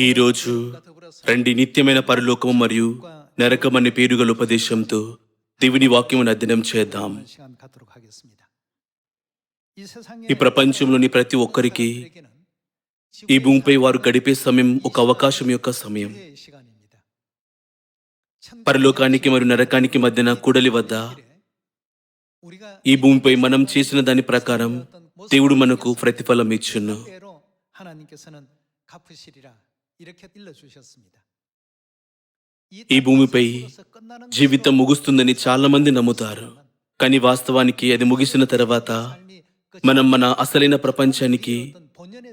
ఈరోజు రండి నిత్యమైన పరలోకము మరియు నరకం అనే పేరుగల ఉపదేశంతో దేవుని వాక్యమును అధ్యయనం చేద్దాం. ఈ ప్రపంచంలోని ప్రతి ఒక్కరికి ఈ భూమిపై వారు గడిపే సమయం ఒక అవకాశం యొక్క సమయం. పరలోకానికి మరియు నరకానికి మధ్యన కూడలి వద్ద ఈ భూమిపై మనం చేసిన దాని ప్రకారం దేవుడు మనకు ప్రతిఫలం ఇచ్చును ఈ భూమిపై జీవితం ముగుస్తుందని చాలామంది నమ్ముతారు కానీ వాస్తవానికి అది ముగిసిన తర్వాత మనం మన అసలైన ప్రపంచానికి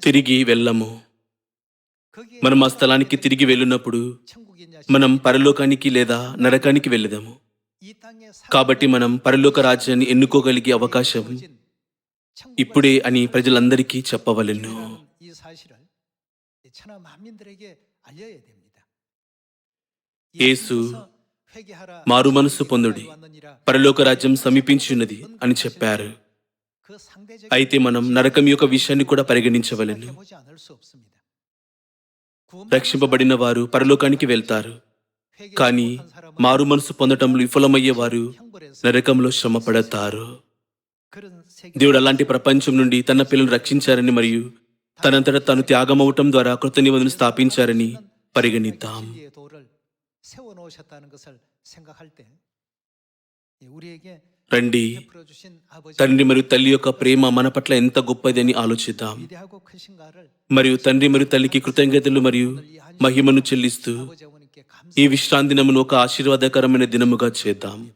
తిరిగి వెళ్ళము మనం ఆ స్థలానికి తిరిగి వెళ్ళినప్పుడు మనం పరలోకానికి లేదా నరకానికి వెళ్ళదాము కాబట్టి మనం పరలోక రాజ్యాన్ని ఎన్నుకోగలిగే అవకాశం ఇప్పుడే అని ప్రజలందరికీ చెప్పవలను యేసు మారు మనసు పొందుడి పరలోక రాజ్యం సమీపించినది అని చెప్పారు. అయితే మనం నరకం యొక్క విషయాన్ని కూడా పరిగణించవలను రక్షింపబడిన వారు పరలోకానికి వెళ్తారు కానీ మారు మనసు పొందటంలో విఫలమయ్యే వారు నరకంలో శ్రమ పడతారు దేవుడు అలాంటి ప్రపంచం నుండి తన పిల్లలు రక్షించారని మరియు తనంతట తను త్యాగమవటం ద్వారా కృత స్థాపించారని పరిగణిద్దాం. రండి. తండ్రి మరియు తల్లి యొక్క ప్రేమ మన పట్ల ఎంత గొప్పది అని ఆలోచిద్దాం. మరియు తండ్రి మరియు తల్లికి కృతజ్ఞతలు మరియు మహిమను చెల్లిస్తూ ఈ విశ్రాంతి దినమును ఒక ఆశీర్వాదకరమైన దినముగా చేద్దాం.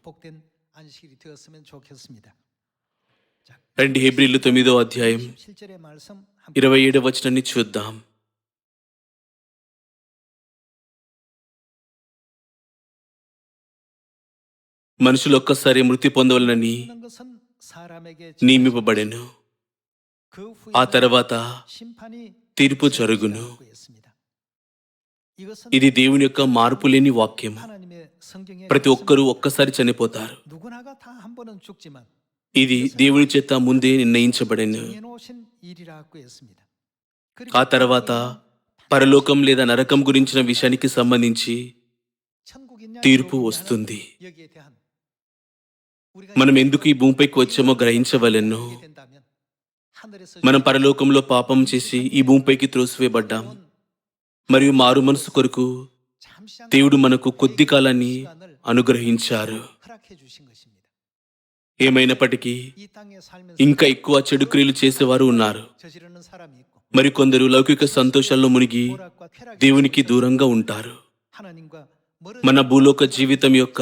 రెండు హెబ్రిల్లు తొమ్మిదో అధ్యాయం ఇరవై ఏడవ వచనాన్ని చూద్దాం. మనుషులు ఒక్కసారి మృతి పొందవలనని నియమిపబడెను. ఆ తర్వాత తీర్పు జరుగును. ఇది దేవుని యొక్క మార్పు లేని వాక్యం ప్రతి ఒక్కరూ ఒక్కసారి చనిపోతారు. ఇది దేవుని చేత ముందే నిర్ణయించబడింది ఆ తర్వాత పరలోకం లేదా నరకం గురించిన విషయానికి సంబంధించి తీర్పు వస్తుంది. మనం ఎందుకు ఈ భూమిపైకి వచ్చామో గ్రహించవలను. మనం పరలోకంలో పాపం చేసి ఈ భూమిపైకి త్రోసివేయబడ్డాం. మరియు మారు మనసు కొరకు దేవుడు మనకు కొద్ది కాలాన్ని అనుగ్రహించారు. ఏమైనప్పటికీ ఇంకా ఎక్కువ చెడు క్రియలు చేసేవారు ఉన్నారు. మరికొందరు లౌకిక సంతోషాల్లో మునిగి దేవునికి దూరంగా ఉంటారు. మన భూలోక జీవితం యొక్క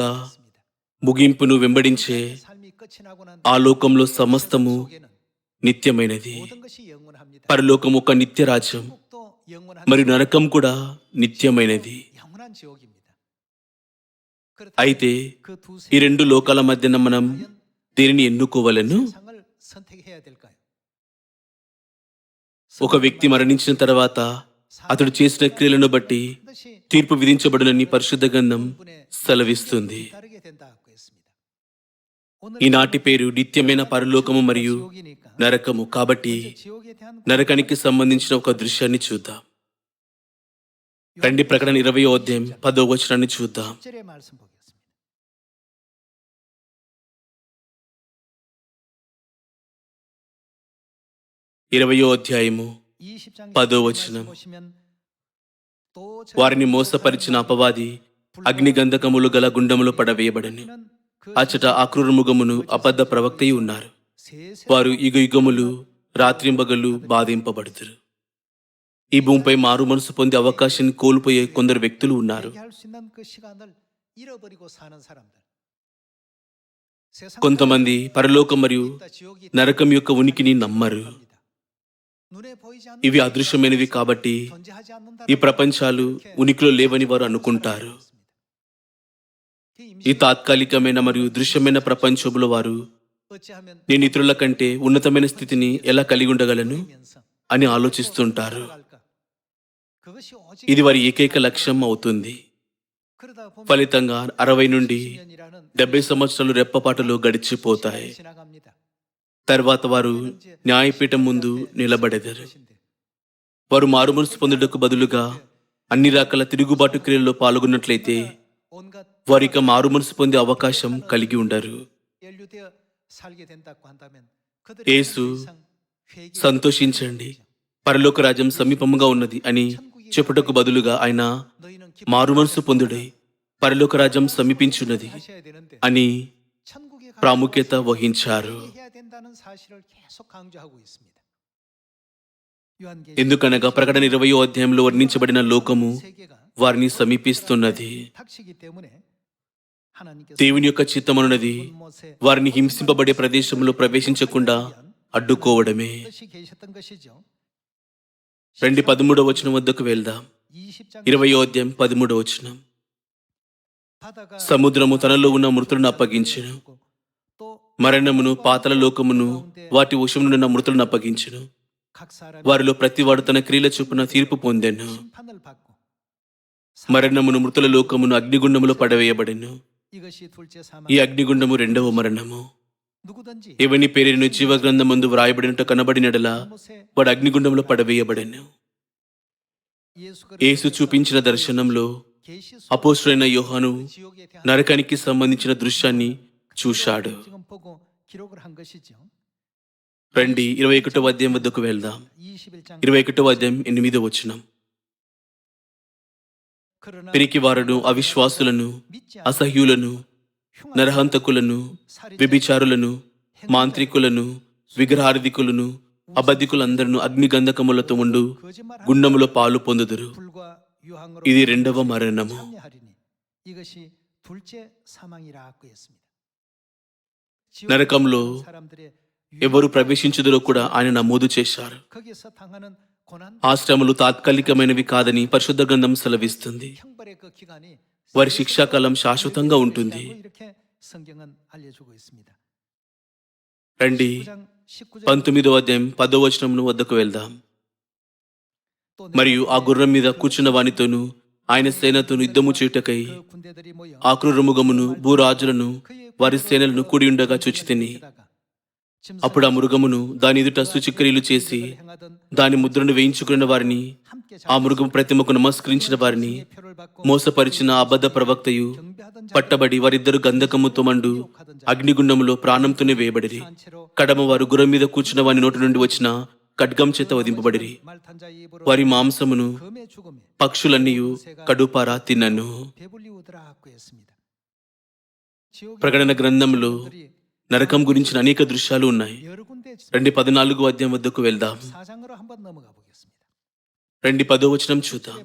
ముగింపును వెంబడించే ఆ లోకంలో సమస్తము నిత్యమైనది. పరలోకం ఒక నిత్య రాజ్యం మరియు నరకం కూడా నిత్యమైనది. అయితే ఈ రెండు లోకాల మధ్యన మనం దీనిని ఎన్నుకోవాలను? ఒక వ్యక్తి మరణించిన తర్వాత అతడు చేసిన క్రియలను బట్టి తీర్పు విధించబడునని పరిశుద్ధ గంధం సెలవిస్తుంది. ఈనాటి పేరు నిత్యమైన పరలోకము మరియు నరకము. కాబట్టి నరకానికి సంబంధించిన ఒక దృశ్యాన్ని చూద్దాం. రండి ప్రకటన ఇరవై అధ్యాయం పదో వచనాన్ని చూద్దాం. ఇరవయో అధ్యాయము పదో వచనం. వారిని మోసపరిచిన అపవాది అగ్నిగంధకములు గల గుండములు పడవేయబడని. అచ్చట ఆక్రూరముగమును అబద్ధ ప్రవక్తయి ఉన్నారు. వారు యుగయుగములు రాత్రింబగళ్ళు బాధింపబడుతురు. ఈ భూమిపై మారు మనసు పొందే అవకాశాన్ని కోల్పోయే కొందరు వ్యక్తులు ఉన్నారు. కొంతమంది పరలోకం మరియు నరకం యొక్క ఉనికిని నమ్మరు. ఇవి అదృశ్యమైనవి కాబట్టి ఈ ప్రపంచాలు ఉనికిలో లేవని వారు అనుకుంటారు. ఈ తాత్కాలికమైన మరియు దృశ్యమైన ప్రపంచంలో వారు నేను ఇతరుల కంటే ఉన్నతమైన స్థితిని ఎలా కలిగి ఉండగలను? అని ఆలోచిస్తుంటారు. ఇది వారి ఏకైక లక్ష్యం అవుతుంది. ఫలితంగా అరవై నుండి డెబ్బై సంవత్సరాలు రెప్పపాటలు గడిచిపోతాయి. తర్వాత వారు న్యాయపీఠం ముందు నిలబడేదారు. వారు మారుమనసు పొందుటకు బదులుగా అన్ని రకాల తిరుగుబాటు క్రియల్లో పాల్గొన్నట్లయితే వారిక మారుమనసు పొందే అవకాశం కలిగి ఉండరు. యేసు సంతోషించండి. పరలోక రాజ్యం సమీపముగా ఉన్నది అని చెప్పుటకు బదులుగా ఆయన మారుమనసు పొందుడై పరలోక రాజ్యం సమీపించున్నది అని ప్రాముఖ్యత వహించారు. 된다는 사실을 계속 강조하고 있습니다. 요한계시록 ఎందుకనగా ప్రకటన ఇరవయో అధ్యాయంలో వర్ణించబడిన లోకము 세계가 వారిని సమీపిస్తున్నది 닥치기 때문에 하나님께서 దేవుని యొక్క చిత్తమనున్నది 못에 వారిని హింసింపబడే ప్రదేశంలో ప్రవేశించకుండా అడ్డుకోవడమే 뜻이 계셨던 것이죠. రెండు పదమూడవ వచనం వద్దకు వెళ్దాం 20장 ఇరవయో అధ్యాయం పదమూడవ వచనం 바다가 సముద్రము తనలో ఉన్న మృతులను అప్పగించెను 또 మరణమును పాతల లోకమును వాటి వశం నుండి మృతులను అప్పగించను. వారిలో ప్రతివాడు తన క్రియల చొప్పున తీర్పు పొందాను. మరణమును మృతుల లోకమును అగ్నిగుండములో పడవేయబడెను. ఈ అగ్నిగుండము రెండవ మరణము. ఎవని పేరును జీవగ్రంథమందు వ్రాయబడినట్టు కనబడినడలా వాడు అగ్నిగుండంలో పడవేయబడెను. యేసు చూపించిన దర్శనంలో అపోసుడైన యోహను నరకానికి సంబంధించిన దృశ్యాన్ని చూశాడు. రండి ఇరవై ఒకటో అధ్యాయం వద్దకు వెళ్దాం. ఇరవై ఒకటో అధ్యాయం ఎనిమిదో వచ్చిన పిరికి వారును అవిశ్వాసులను అసహ్యులను నరహంతకులను విభిచారులను మాంత్రికులను విగ్రహార్థికులను అబద్ధికులందరూ అగ్నిగంధకములతో ఉండు గుండములో పాలు పొందుదురు. ఇది రెండవ మరణము. నరకంలో ఎవరు ప్రవేశించదులో కూడా ఆయన నమోదు చేశారు. ఆశ్రమలు తాత్కాలికమైనవి కాదని పరిశుద్ధ గ్రంథం సెలవిస్తుంది. వారి శిక్షాకాలం శాశ్వతంగా ఉంటుంది. రండి పంతొమ్మిదో అధ్యాయం పదో వచనంను వద్దకు వెళ్దాం. మరియు ఆ గుర్రం మీద కూర్చున్న వానితోనూ ఆయన సేనతోను యుద్ధము చీటకై ఆక్రూరముగమును భూరాజులను వారి సేనలను కూడి ఉండగా చూచితిని అప్పుడు ఆ మృగమును దాని ఎదుట సుచిక్రియలు చేసి దాని ముద్రను వేయించుకున్న వారిని ఆ మృగం ప్రతిమకు నమస్కరించిన వారిని మోసపరిచిన అబద్ధ ప్రవక్తయు పట్టబడి వారిద్దరు గంధకముతో మండు అగ్నిగుండంలో ప్రాణంతోనే వేయబడిరి. కడమ వారు గుర్రం మీద కూర్చున్న వారి నోటి నుండి వచ్చిన ఖడ్గం చేత వదింపబడిరి వారి మాంసమును పక్షులన్నీ కడుపారా తిన్నను. ప్రకటన గ్రంథంలో నరకం గురించిన అనేక దృశ్యాలు ఉన్నాయి. రెండు పద్నాలుగు అధ్యాయం వద్దకు వెళ్దాం. రెండు పదో వచనం చూద్దాం.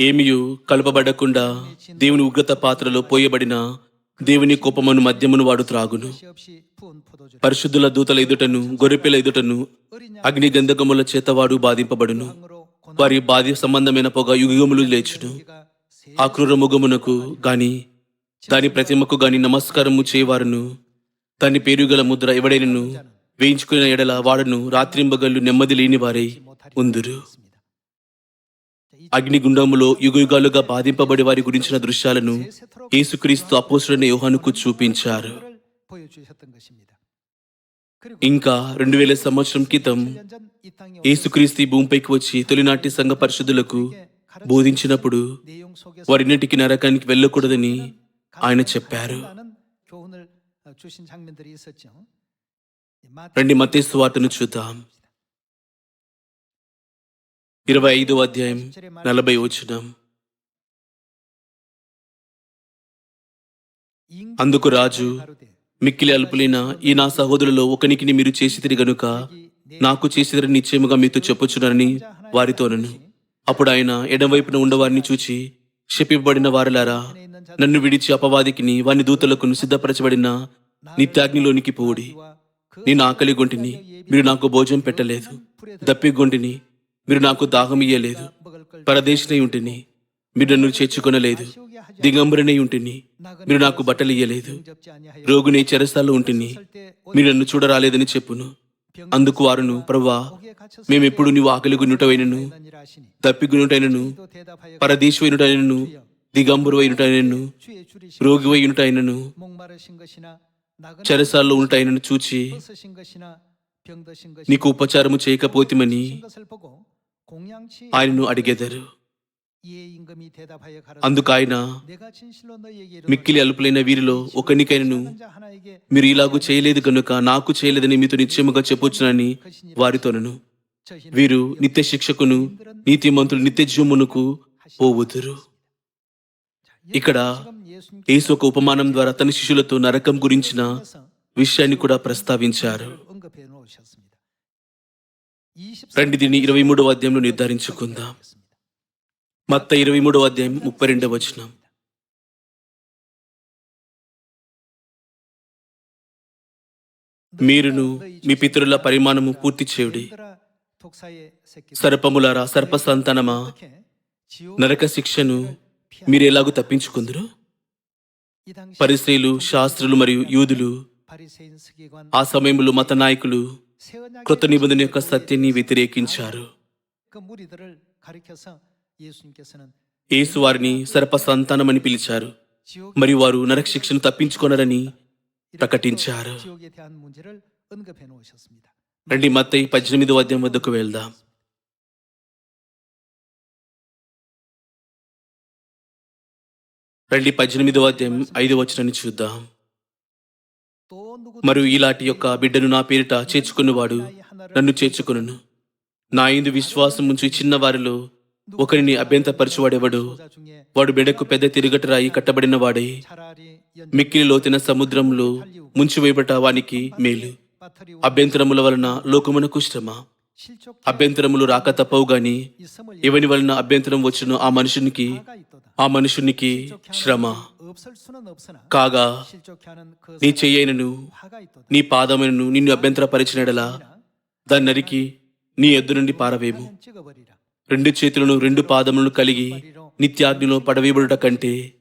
ఏమియు కలపబడకుండా దేవుని ఉగ్రత పాత్రలో పోయబడిన దేవుని కోపమును మద్యమును వాడు త్రాగును పరిశుద్ధుల దూతల ఎదుటను గొర్రెపిల్ల ఎదుటను అగ్ని గంధకముల చేతవాడు బాధింపబడును. వారి బాధ్య సంబంధమైన పొగ యుగములు లేచును. ఆ క్రూరముఖమునకు గాని దాని ప్రతిమకు గాని నమస్కారము చేయవారును. దాని పేరుగల ముద్ర ఎవడైనను వేయించుకున్న ఎడల వాడను రాత్రింబగళ్ళు నెమ్మది లేని వారై ఉందురు. అగ్నిగుండములో యుగయుగాలుగా బాధింపబడి వారి గురించిన దృశ్యాలను యేసుక్రీస్తు అపోసుడైన యోహానుకు చూపించారు. ఇంకా రెండు వేల సంవత్సరం క్రితం యేసుక్రీస్తు భూమిపైకి వచ్చి తొలినాటి సంఘ పరిషదులకు బోధించినప్పుడు వారిన్నిటికీ నరకానికి వెళ్ళకూడదని ఆయన చెప్పారు. రండి మతేసు వార్తను చూద్దాం. ఇరవై ఐదు అధ్యాయం నలభై వచ్చిన అందుకు రాజు మిక్కిలి అల్పులైన ఈ నా సహోదరులలో ఒకనికిని మీరు చేసిదిరి గనుక నాకు చేసిదిరి నిశ్చయముగా మీతో చెప్పొచ్చునని వారితోనను. అప్పుడు ఆయన ఎడమవైపున ఉండవారిని చూచి శపింపబడిన వారలారా నన్ను విడిచి అపవాదికిని వాని దూతలకు సిద్ధపరచబడిన నిత్యాగ్నిలోనికి పోడి నేను ఆకలి గొంటిని మీరు నాకు భోజనం పెట్టలేదు. దప్పి గొంటిని మీరు నాకు దాహం ఇయ్యలేదు. పరదేశినై ఉంటిని మీరు నన్ను చేర్చుకొనలేదు. దిగంబరినై ఉంటిని మీరు నాకు బట్టలు ఇయ్యలేదు రోగుని చెరసాల్లో ఉంటిని మీరు నన్ను చూడరాలేదని చెప్పును. అందుకు వారును ప్రవ్వా మేమెప్పుడు నీవు ఆకలి గున్నుటవైనను తప్పిగునుటైనను పరదేశమైనటైనను దిగంబరువైనటైనను రోగివైనటైనను చరసాల్లో ఉన్నటైనను చూచి నీకు ఉపచారము చేయకపోతిమని ఆయనను అడిగేదారు. అందుకు ఆయన మిక్కిలి అలుపులైన వీరిలో ఒకనికైనను. మీరు ఇలాగూ చేయలేదు కనుక నాకు చేయలేదని మీతో నిశ్చయముగా చెప్పొచ్చునని వారితోనను. వీరు నిత్య శిక్షకును నీతిమంతులు నిత్య జీవమునకు పోవుదురు. ఇక్కడ యేసు ఒక ఉపమానం ద్వారా తన శిష్యులతో నరకం గురించిన విషయాన్ని కూడా ప్రస్తావించారు. రండి దీన్ని ఇరవై మూడవ అధ్యాయంలో నిర్ధారించుకుందాం. మత్త ఇరవై మూడవ అధ్యాయం ముప్పై రెండవ వచనం. మీరును మీ పితరుల పరిమాణము పూర్తి చేయుడి. సర్పములారా సర్ప సంతానమా నరక శిక్షను మీరు ఎలాగూ తప్పించుకుందరు? పరిశ్రీలు శాస్త్రులు మరియు యూదులు ఆ సమయంలో మత నాయకులు కృత నిబంధన యొక్క సత్యాన్ని వ్యతిరేకించారు. యేసు వారిని సర్ప సంతానమని పిలిచారు. మరియు వారు నరక శిక్షను తప్పించుకొనరని ప్రకటించారు. రండి మత్తయి పద్దెనిమిదో అధ్యాయం వద్దకు వెళ్దాం. రండి పద్దెనిమిదో అధ్యాయం ఐదు వచనాన్ని చూద్దాం. మరియు ఇలాంటి యొక్క బిడ్డను నా పేరిట చేర్చుకున్నవాడు నన్ను చేర్చుకొనును. నా ఇందు విశ్వాసం ఉంచి చిన్నవారిలో ఒకరిని అభ్యంతరపరచువాడెవడు? వాడు బిడకు పెద్ద తిరుగటరాయి కట్టబడిన వాడై. మిక్కిలి లోతైన సముద్రంలో ముంచివేయబట వానికి మేలు. అభ్యంతరముల వలన లోకమునకు శ్రమ. అభ్యంతరములు రాక తప్పవు గాని ఎవని వలన అభ్యంతరం వచ్చిన ఆ మనుషునికి ఆ మనుషునికి శ్రమ. కాగా నీ చెయ్యైనను నీ పాదమైనను నిన్ను అభ్యంతరపరిచినడలా దాన్ని నరికి నీ ఎద్దు నుండి పారవేము. రెండు చేతులను రెండు పాదములను కలిగి నిత్యాగ్నిలో పడవేయబడుట కంటే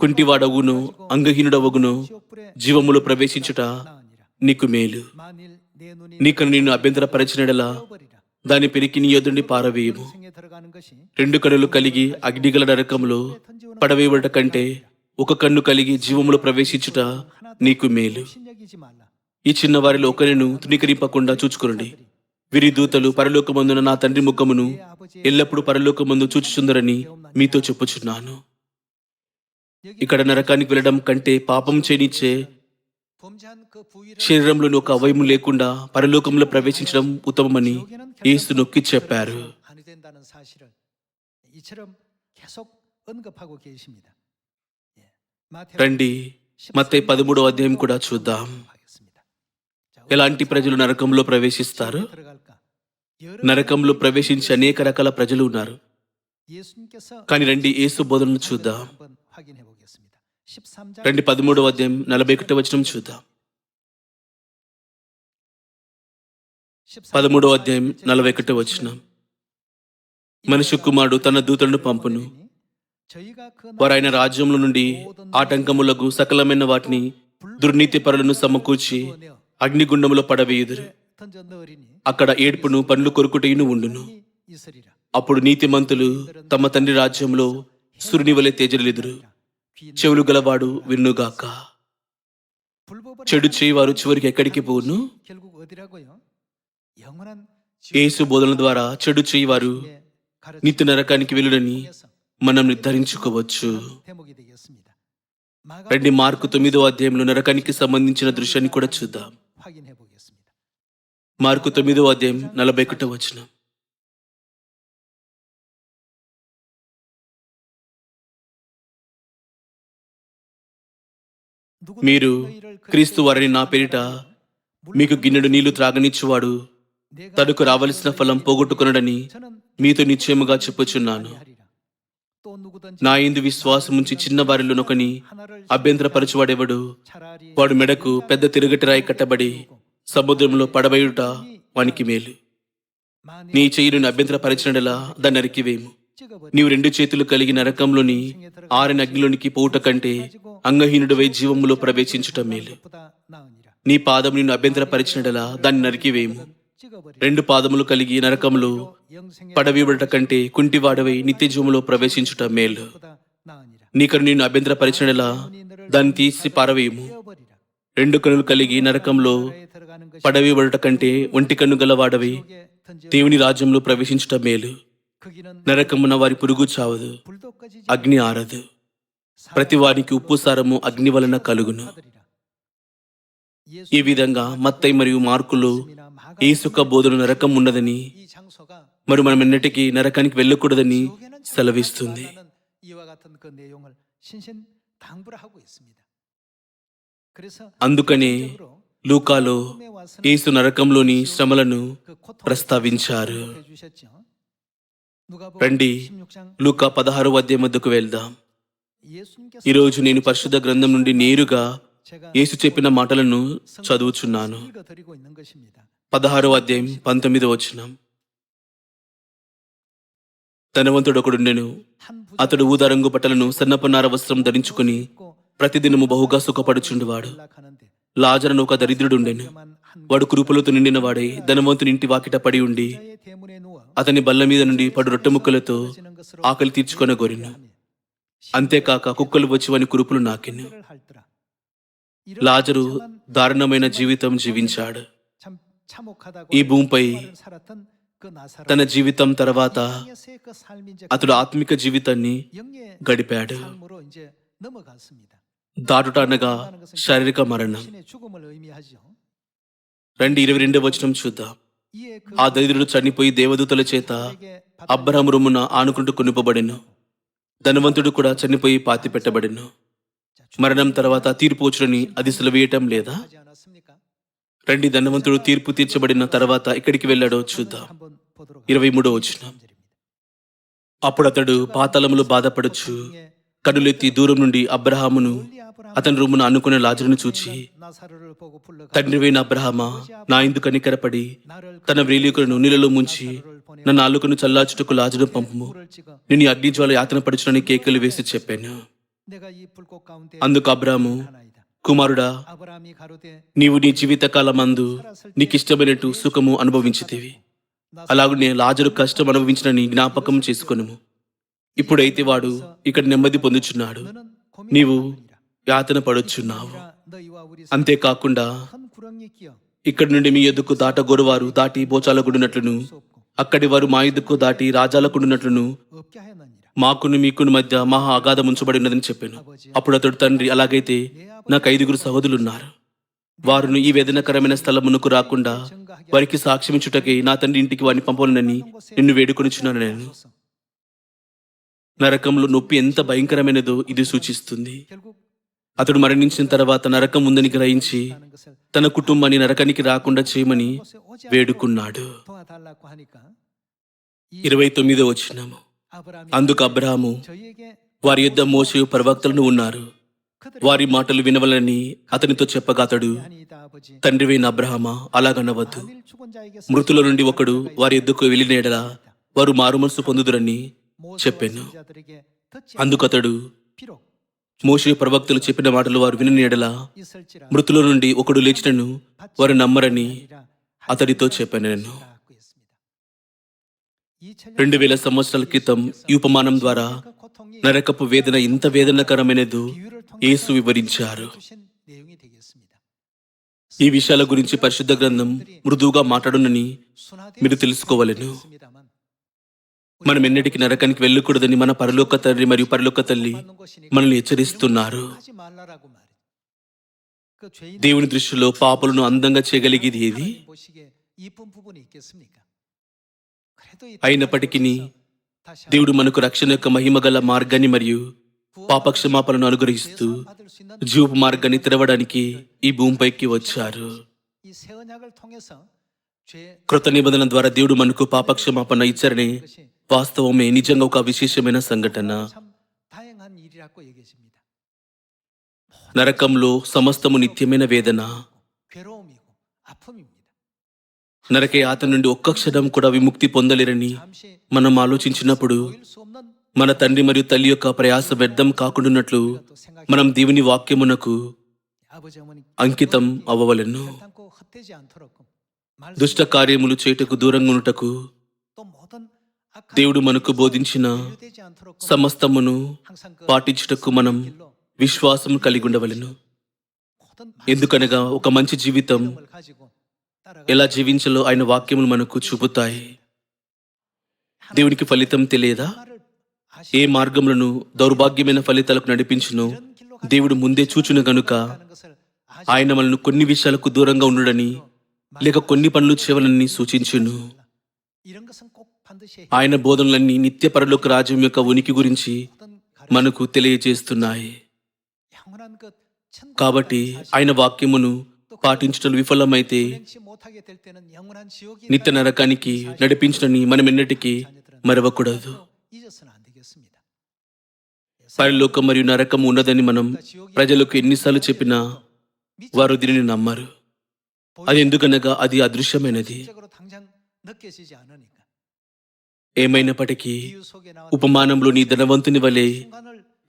కుంటివాడవును అంగహీనుడవగును జీవములో ప్రవేశించుట నీకు మేలు. నీకు నిన్ను అభ్యంతరపరచినడలా దాని పెరికి నీ ఎదుండి పారవేయము. రెండు కన్నులు కలిగి అగ్నిగల నరకములో పడవేయబడట కంటే ఒక కన్ను కలిగి జీవములో ప్రవేశించుట నీకు మేలు. ఈ చిన్నవారిలో ఒకరిను తృణీకరింపకుండా చూచుకొనండి. వీరి దూతలు పరలోకమందున నా తండ్రి ముఖమును ఎల్లప్పుడూ పరలోకమందు చూచుచుందరని మీతో చెప్పుచున్నాను. ఇక్కడ నరకానికి వెళ్ళడం కంటే పాపం చేయనిచ్చే శరీరంలోని ఒక అవయము లేకుండా పరలోకంలో ప్రవేశించడం ఉత్తమమని ఏసు నొక్కి చెప్పారు. రండి మతే పదమూడవ అధ్యాయం కూడా చూద్దాం. ఎలాంటి ప్రజలు నరకంలో ప్రవేశిస్తారు? నరకంలో ప్రవేశించి అనేక రకాల ప్రజలు ఉన్నారు. కానీ రండి ఏసు బోధనను చూద్దాం. రండి పదమూడవ అధ్యాయం నలభై ఒకటి వచనం చూద్దాం. పదమూడవ అధ్యాయం నలభై ఒకటి వచనం. మనిషి కుమారుడు తన దూతలను పంపును. వారు ఆయన రాజ్యంలో నుండి ఆటంకములకు సకలమైన వాటిని దుర్నీతి పరులను సమకూర్చి అగ్నిగుండంలో పడవేయుదురు. అక్కడ ఏడ్పును పండ్లు కొరుకుటైను ఉండును. అప్పుడు నీతిమంతులు తమ తండ్రి రాజ్యంలో సురుని వలె తేజలిదురు. చెవులు గలవాడు విన్నుగాక. చెడు చేయవారు చివరికి ఎక్కడికి పోను యేసు బోధన ద్వారా చెడు చేయవారు నిత్య నరకానికి వెళ్ళుడని మనం నిర్ధారించుకోవచ్చు. రెండు మార్కు తొమ్మిదో అధ్యాయంలో నరకానికి సంబంధించిన దృశ్యాన్ని కూడా చూద్దాం. మార్కు తొమ్మిదో అధ్యాయం నలభై ఒకటో వచనం. మీరు క్రీస్తు వారిని నా పేరిట మీకు గిన్నెడు నీళ్ళు త్రాగనిచ్చువాడు తనకు రావలసిన ఫలం పోగొట్టుకునడని మీతో నిశ్చయముగా చెప్పుచున్నాను. నా ఇందు విశ్వాసముంచి చిన్న వారిలోనొకని అభ్యంతరపరచువాడెవడు? వాడు మెడకు పెద్ద తిరుగటి రాయి కట్టబడి సముద్రంలో పడబయుట వానికి మేలు. నీ చెయ్యిని అభ్యంతరపరచినడలా దాన్ని నరికివేము. నీవు రెండు చేతులు కలిగి నరకంలోని ఆరిన అగ్నిలోనికి పోవుట కంటే అంగహీనుడివై జీవములో ప్రవేశించుట మేలు. నీ పాదం నిన్ను అభ్యంతరపరిచినడలా దాన్ని నరికివేము. రెండు పాదములు కలిగి నరకములో పడవీబడట కంటే కుంటివాడవై నిత్య జీవములో ప్రవేశించుట మేలు. నీకను నిన్ను అభ్యంతరపరిచినడలా దాన్ని తీసి పారవేయము. రెండు కనులు కలిగి నరకంలో పడవి వడట కంటే ఒంటి కన్ను గలవాడవి దేవుని రాజ్యంలో ప్రవేశించట మేలు. నరకమున వారి పురుగు చావదు అగ్ని ఆరదు. ప్రతి వారికి ఉప్పు సారము అగ్ని వలన కలుగును. ఈ విధంగా మత్తై మరియు మార్కులు ఈ సుఖ బోధులు నరకం ఉన్నదని మరి మనం ఎన్నటికీ నరకానికి వెళ్ళకూడదని సెలవిస్తుంది. అందుకనే లూకాలో ఏసు నరకంలోని శ్రమలను ప్రస్తావించారు. రండి లూకా పదహారు అధ్యాయం వద్దకు వెళ్దాం. ఈరోజు నేను పరిశుద్ధ గ్రంథం నుండి నేరుగా యేసు చెప్పిన మాటలను చదువుచున్నాను. పదహారు అధ్యాయం పంతొమ్మిదో వచనం. ధనవంతుడొకడుండెను అతడు ఊదారంగు బట్టలను సన్నపన్నార వస్త్రం ధరించుకుని ప్రతిదినము బహుగా సుఖపడుచుండేవాడు. లాజరను ఒక దరిద్రుడుండెను. వాడు కృపలతో నిండిన వాడై ధనవంతుని ఇంటి వాకిట పడి ఉండి అతని బల్ల మీద నుండి పడు రొట్టె ముక్కలతో ఆకలి తీర్చుకొని గోరిను. అంతేకాక కుక్కలు వచ్చి వాని కురుపులు నాకిను. లాజరు దారుణమైన జీవితం జీవించాడు. ఈ భూమిపై తన జీవితం తర్వాత అతడు ఆత్మిక జీవితాన్ని గడిపాడు. దాటుటనగా శారీరక మరణం. రెండు ఇరవై రెండవ వచనం చూద్దాం. ఆ దరిద్రుడు చనిపోయి దేవదూతల చేత అబ్రహం రొమ్మున ఆనుకుంటూ కొనిపబడెను. ధనవంతుడు కూడా చనిపోయి పాతి పెట్టబడిను. మరణం తర్వాత తీర్పు వచ్చుడని అది సెలవేయటం లేదా? రండి ధనవంతుడు తీర్పు తీర్చబడిన తర్వాత ఎక్కడికి వెళ్ళాడో చూద్దాం. ఇరవై మూడో వచ్చిన అప్పుడు అతడు పాతాళములు బాధపడచ్చు కనులెత్తి దూరం నుండి అబ్రహామును అతని రూమును అనుకునే లాజరును చూచి తండ్రివైన అబ్రహమ నా ఇందు కనికరపడి తన వ్రేలికను నీళ్ళలో ముంచి నా నాలుకను చల్లార్చుటకు లాజరును పంపము. నేను అగ్నిజ్వాల యాతన పడుచునని కేకలు వేసి చెప్పాను. అందుకు అబ్రాహము కుమారుడా నీవు నీ జీవితకాలమందు నీకిష్టమైనట్టు సుఖము అనుభవించితివి. అలాగనే లాజరు కష్టం అనుభవించినని జ్ఞాపకం చేసుకును ఇప్పుడైతే వాడు ఇక్కడ నెమ్మది పొందుచున్నాడు. నీవు యాతన పడుచున్నావు అంతేకాకుండా ఇక్కడి నుండి మీ ఎద్దుకు దాటగోరువారు దాటి బోచాలగుడినట్లును అక్కడి వారు మా ఎద్దుకు దాటి రాజాలకుండునట్లును మాకును మీకును మధ్య మహా అగాధం ఉంచబడి ఉన్నదని చెప్పాను. అప్పుడు అతడు తండ్రి అలాగైతే నాకు ఐదుగురు సహోదరులున్నారు. వారును ఈ వేదనకరమైన స్థలమునకు రాకుండా వారికి సాక్ష్యమించుటకై నా తండ్రి ఇంటికి వారిని పంపాలనని నిన్ను వేడుకొనిచున్నాను నేను. నరకంలో నొప్పి ఎంత భయంకరమైనదో ఇది సూచిస్తుంది. అతడు మరణించిన తర్వాత నరకం ఉందని గ్రహించి తన కుటుంబాన్ని నరకానికి రాకుండా చేయమని వేడుకున్నాడు. ఇరవై తొమ్మిదో వచ్చినాము అందుకు అబ్రాము వారి యుద్ధ మోసయు ప్రవక్తలను ఉన్నారు. వారి మాటలు వినవలని అతనితో చెప్పగా అతడు తండ్రివైన అబ్రహమా అలాగనవద్దు. మృతుల నుండి ఒకడు వారి ఎద్దుకు వెళ్ళిన ఎడలా వారు మారుమనసు పొందుదురని చెప్పాను. అందుకతడు మోషే ప్రవక్తలు చెప్పిన మాటలు వారు విని ఎడల మృతుల నుండి ఒకడు లేచినను వారు నమ్మరని అతడితో చెప్పాను నేను. రెండు వేల సంవత్సరాల క్రితం ఈ ఉపమానం ద్వారా నరకపు వేదన ఇంత వేదనకరమైనదో యేసు వివరించారు. ఈ విషయాల గురించి పరిశుద్ధ గ్రంథం మృదువుగా మాట్లాడునని మీరు తెలుసుకోవాలను. మనం ఎన్నటికి నరకానికి వెళ్ళకూడదని మన పరలోక తండ్రి మరియు పరలోక తల్లి మనల్ని హెచ్చరిస్తున్నారు. దేవుని దృష్టిలో పాపలను అందంగా చేయగలిగేది ఏది? అయినప్పటికీ దేవుడు మనకు రక్షణ యొక్క మహిమ గల మార్గాన్ని మరియు పాపక్షమాపలను అనుగ్రహిస్తూ జీవపు మార్గాన్ని తెరవడానికి ఈ భూమిపైకి వచ్చారు. కృత నిబంధన ద్వారా దేవుడు మనకు పాపక్షమాపణ ఇచ్చారని వాస్తవమే నిజంగా ఒక విశేషమైన సంఘటన నరకంలో సమస్తము నిత్యమైన వేదన నరక యాత నుండి ఒక్క క్షణం కూడా విముక్తి పొందలేరని మనం ఆలోచించినప్పుడు మన తండ్రి మరియు తల్లి యొక్క ప్రయాస వ్యర్థం కాకుండాన్నట్లు మనం దేవుని వాక్యమునకు అంకితం అవ్వవలను దుష్ట కార్యములు చేటకు దూరంగా ఉన్నటకు దేవుడు మనకు బోధించిన సమస్తమును పాటించుటకు మనం విశ్వాసం కలిగి ఉండవలను. ఎందుకనగా ఒక మంచి జీవితం ఎలా జీవించాలో ఆయన వాక్యములు మనకు చూపుతాయి. దేవునికి ఫలితం తెలియదా? ఏ మార్గములను దౌర్భాగ్యమైన ఫలితాలకు నడిపించును? దేవుడు ముందే చూచును గనుక ఆయన మనను కొన్ని విషయాలకు దూరంగా ఉండడని లేక కొన్ని పనులు చేయవలని సూచించును. ఆయన బోధనలన్నీ నిత్య పరలోక రాజ్యం యొక్క ఉనికి గురించి మనకు తెలియజేస్తున్నాయి. కాబట్టి ఆయన వాక్యమును పాటించడం విఫలమైతే నిత్య నరకానికి నడిపించడని మనం ఎన్నటికీ మరవకూడదు. పరలోకం మరియు నరకం ఉన్నదని మనం ప్రజలకు ఎన్నిసార్లు చెప్పినా వారు దీనిని నమ్మరు. అది ఎందుకనగా అది అదృశ్యమైనది. ఏమైనప్పటికీ ఉపమానంలో నీ ధనవంతుని వలె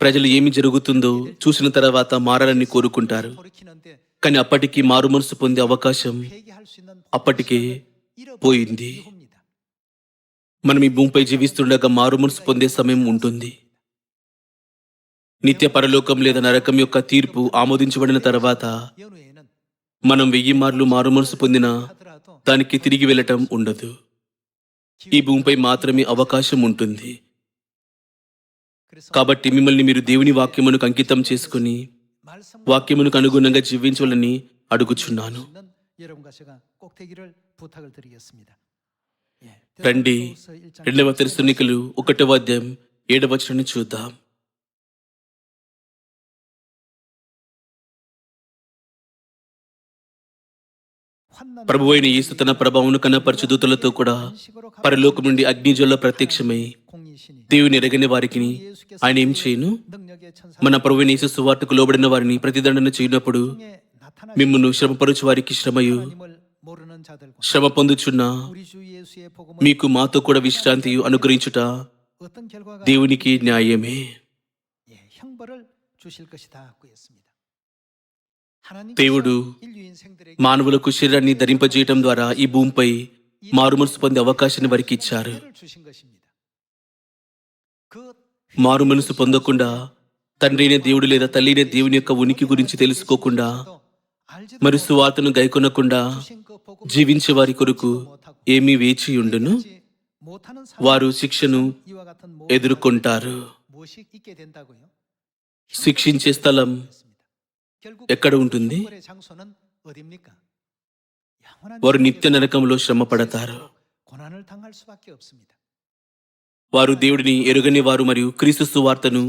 ప్రజలు ఏమి జరుగుతుందో చూసిన తర్వాత మారాలని కోరుకుంటారు. కానీ అప్పటికి మారు మనసు పొందే అవకాశం అప్పటికే పోయింది. మనం ఈ భూమిపై జీవిస్తుండగా మారు మనసు పొందే సమయం ఉంటుంది. నిత్య పరలోకం లేదా నరకం యొక్క తీర్పు ఆమోదించబడిన తర్వాత మనం వెయ్యి మార్లు మారు మనసు పొందిన దానికి తిరిగి వెళ్ళటం ఉండదు. ఈ భూమిపై మాత్రమే అవకాశం ఉంటుంది. కాబట్టి మిమ్మల్ని మీరు దేవుని వాక్యమును అంకితం చేసుకుని వాక్యమునకు అనుగుణంగా జీవించాలని అడుగుచున్నాను. రండి రెండవ తెరుస్తునికలు ఒకటవ అధ్యాయం ఏడవ చూద్దాం. ప్రభు అయిన యేసు తన ప్రభావమును కనపరచు దూతలతో కూడా పరలోకం నుండి అగ్నిజ్వల ప్రత్యక్షమై దేవుని ఎరగని వారికి ఆయన ఏం చేయను? మన ప్రభు అయిన యేసు సువార్తకు లోబడిన వారిని ప్రతిదండన చేయనప్పుడు మిమ్మల్ని శ్రమపరచు వారికి శ్రమయు. శ్రమ పొందుచున్న మీకు మాతో కూడా విశ్రాంతి అనుగ్రహించుట దేవునికి న్యాయమే. దేవుడు మానవులకు శరీరాన్ని ధరింపజేయటం ద్వారా ఈ భూమిపై మారుమనసు పొందే అవకాశాన్ని వారికి ఇచ్చారు. మారు మనసు పొందకుండా తండ్రి అయిన దేవుడు లేదా తల్లి అయిన దేవుని యొక్క ఉనికి గురించి తెలుసుకోకుండా మరి సువార్తను గైకొనకుండా జీవించే వారి కొరకు ఏమీ వేచి ఉండును? వారు శిక్షను ఎదుర్కొంటారు. శిక్షించే స్థలం ఎక్కడ ఉంటుంది? వారు నిత్య నరకంలో శ్రమ పడతారు వారు దేవుడిని ఎరుగని వారు మరియు క్రీస్తు సువార్తను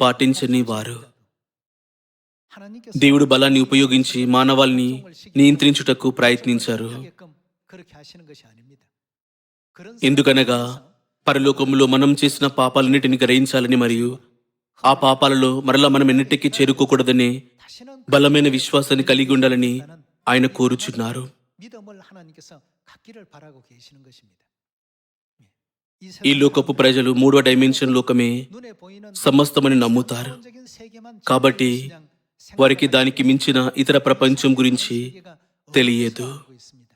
పాటించని వారు. దేవుడు బలాన్ని ఉపయోగించి మానవాల్ని నియంత్రించుటకు ప్రయత్నించారు. ఎందుకనగా పరలోకములో మనం చేసిన పాపాలన్నిటిని గ్రహించాలని మరియు ఆ పాపాలలో మరలా మనం ఎన్నిటికీ చేరుకోకూడదనే బలమైన విశ్వాసాన్ని కలిగి ఉండాలని ఆయన కోరుచున్నారు. ఈ లోకపు ప్రజలు మూడవ డైమెన్షన్ లోకమే సమస్తమని నమ్ముతారు. కాబట్టి వారికి దానికి మించిన ఇతర ప్రపంచం గురించి తెలియదు.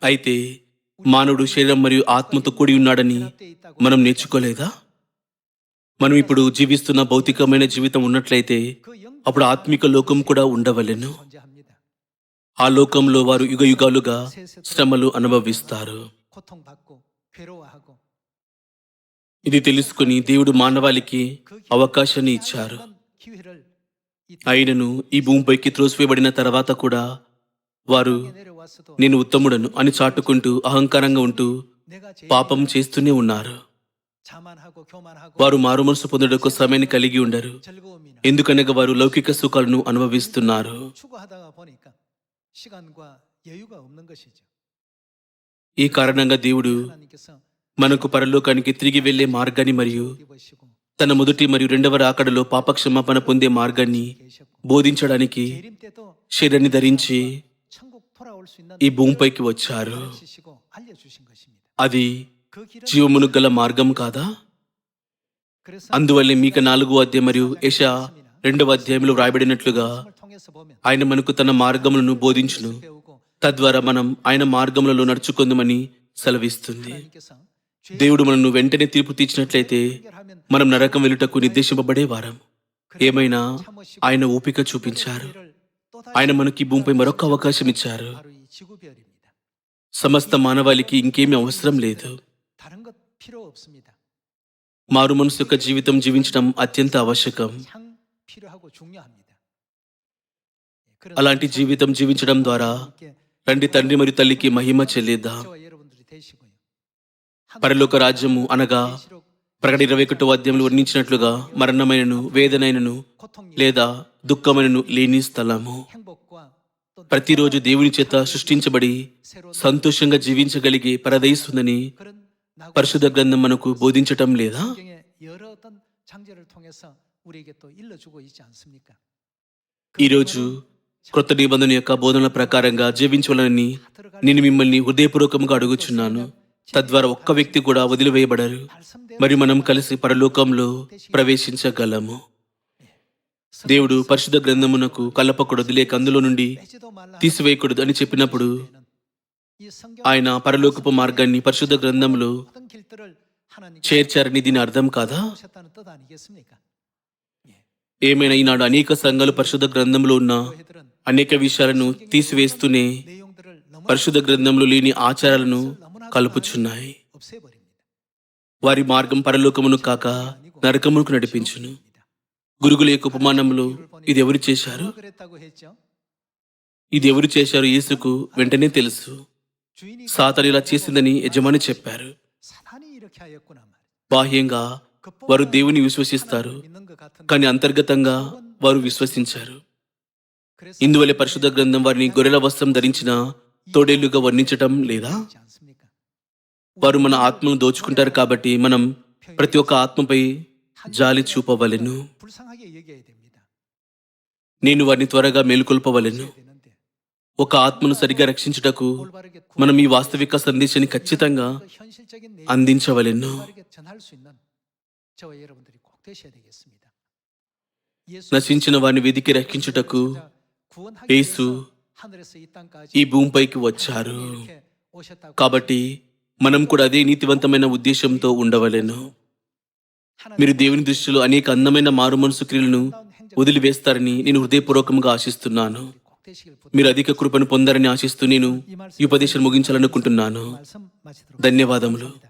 అయితే మానవుడు శరీరం మరియు ఆత్మతో కూడి ఉన్నాడని మనం నేర్చుకోలేదా? మనం ఇప్పుడు జీవిస్తున్న భౌతికమైన జీవితం ఉన్నట్లయితే అప్పుడు ఆత్మిక లోకం కూడా ఉండవలెను. ఆ లోకంలో వారు యుగ యుగాలుగా శ్రమలు అనుభవిస్తారు. ఇది తెలుసుకుని దేవుడు మానవాళికి అవకాశాన్ని ఇచ్చారు. ఆయనను ఈ భూమిపైకి త్రోసివేయబడిన తర్వాత కూడా వారు నేను ఉత్తముడను అని చాటుకుంటూ అహంకారంగా ఉంటూ పాపం చేస్తూనే ఉన్నారు. వారు మారుమనసు పొందుటకు సమయాన్ని కలిగి ఉండరు. ఎందుకనగా వారు లౌకిక సుఖాలను అనుభవిస్తున్నారు. ఈ కారణంగా దేవుడు మనకు పరలోకానికి తిరిగి వెళ్ళే మార్గాన్ని మరియు తన మొదటి మరియు రెండవ రాకడలో పాపక్షమాపణ పొందే మార్గాన్ని బోధించడానికి శరీరాన్ని ధరించి ఈ భూమిపైకి వచ్చారు. అది జీవమును గల మార్గం కాదా? అందువల్లే మీక నాలుగో అధ్యాయం మరియు యశ రెండవ అధ్యాయంలో వ్రాయబడినట్లుగా ఆయన మనకు తన మార్గములను బోధించును. తద్వారా మనం ఆయన మార్గములలో నడుచుకుందామని సెలవిస్తుంది. దేవుడు మనను వెంటనే తీర్పు తీర్చినట్లయితే మనం నరకం వెలుటకు నిర్దేశింపబడే వారం. ఏమైనా ఆయన ఓపిక చూపించారు? ఆయన మనకి భూమిపై మరొక అవకాశం ఇచ్చారు. సమస్త మానవాళికి ఇంకేమీ అవసరం లేదు. మారు మనసు యొక్క జీవితం జీవించడం అత్యంత అవశ్యకం అలాంటి జీవితం జీవించడం ద్వారా తండ్రి తండ్రి మరియు తల్లికి మహిమ చెల్లిద్దాం. పరలోక రాజ్యము అనగా ప్రకటి ఇరవై ఒకటో అధ్యాయంలో వర్ణించినట్లుగా మరణమైనను వేదనైనను లేదా దుఃఖమైనను లేని స్థలము. ప్రతిరోజు దేవుని చేత సృష్టించబడి సంతోషంగా జీవించగలిగి పరదయిస్తుందని పరిశుద్ధ గ్రంథం మనకు బోధించటం లేదా? ఈరోజు క్రొత్త నిబంధన యొక్క బోధన ప్రకారంగా జీవించాలని నేను మిమ్మల్ని హృదయపూర్వకంగా అడుగుచున్నాను. తద్వారా ఒక్క వ్యక్తి కూడా వదిలివేయబడరు. మరి మనం కలిసి పరలోకంలో ప్రవేశించగలము. దేవుడు పరిశుద్ధ గ్రంథమునకు కలపకూడదు లేక అందులో నుండి తీసివేయకూడదు అని చెప్పినప్పుడు ఆయన పరలోకపు మార్గాన్ని పరిశుద్ధ గ్రంథంలో చేర్చారని దీని అర్థం కాదా? ఏమైనా ఈనాడు అనేక సంఘాలు పరిశుద్ధ గ్రంథంలో ఉన్న అనేక విషయాలను తీసివేస్తూనే పరిశుద్ధ గ్రంథంలో లేని ఆచారాలను కలుపుచున్నాయి. వారి మార్గం పరలోకమును కాక నరకమునకు నడిపించును. గురుగుల యొక్క ఉపమానంలో ఇది ఎవరు చేశారు? ఇది ఎవరు చేశారు యేసుకు వెంటనే తెలుసు. సాతలు ఇలా చేసిందని యజమాని చెప్పారు. బాహ్యంగా వారు దేవుని విశ్వసిస్తారు కానీ అంతర్గతంగా వారు విశ్వసించారు. ఇందువల్ల పరిశుద్ధ గ్రంథం వారిని గొర్రెల వస్త్రం ధరించిన తోడేళ్ళుగా వర్ణించటం లేదా? వారు మన ఆత్మను దోచుకుంటారు కాబట్టి మనం ప్రతి ఒక్క ఆత్మపై జాలి చూపవలెను. నేను వారిని త్వరగా మేలుకొల్పవలను. ఒక ఆత్మను సరిగా రక్షించుటకు మనం ఈ వాస్తవిక సందేశాన్ని ఖచ్చితంగా అందించవలెను నశించిన వారిని వెదికి రక్షించుటకు యేసు ఈ భూమిపైకి వచ్చారు. కాబట్టి మనం కూడా అదే నీతివంతమైన ఉద్దేశంతో ఉండవలేను. మీరు దేవుని దృష్టిలో అనేక అందమైన మారు మనసు క్రియలను వదిలివేస్తారని నేను హృదయపూర్వకంగా ఆశిస్తున్నాను. మీరు అధిక కృపను పొందారని ఆశిస్తూ నేను ఈ ఉపదేశం ముగించాలనుకుంటున్నాను. ధన్యవాదములు.